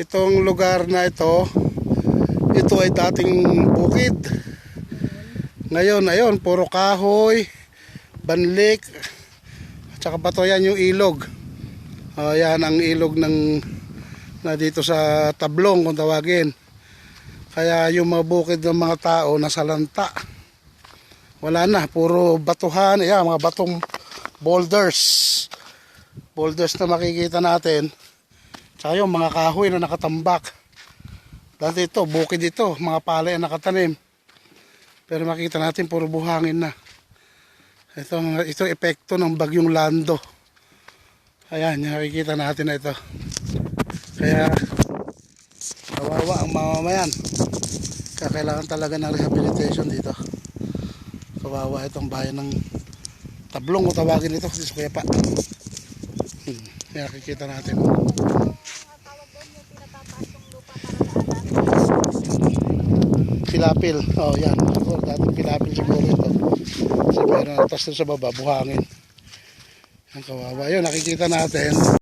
Itong lugar na ito, ito ay dating bukid. Ngayon, ayun, puro kahoy, banlik, at saka bato yan yung ilog. Yan ang ilog ng na dito sa Tablong kung tawagin. Kaya yung mga bukid ng mga tao nasa lanta. Wala na, puro batuhan, ayan, mga batong boulders. Boulders na makikita natin. Tsaka yung mga kahoy na nakatambak. Dati ito, bukid ito, mga palay na nakatanim. Pero makita natin puro buhangin na. Ito, ito epekto ng bagyong Lando. Ayan, nakikita natin na ito. Kaya, kawawa ang mamamayan. Kaya kailangan talaga ng rehabilitation dito. Kawawa itong bayan ng Tablong kung tawagin ito sa Kuya Hmm, yan nakikita natin. Pilapil. Oh, yan. Siguro dating pilapil siguro ito. Kasi meron na tapos dun sa baba, buhangin. Ang kawawa. Yun, nakikita natin.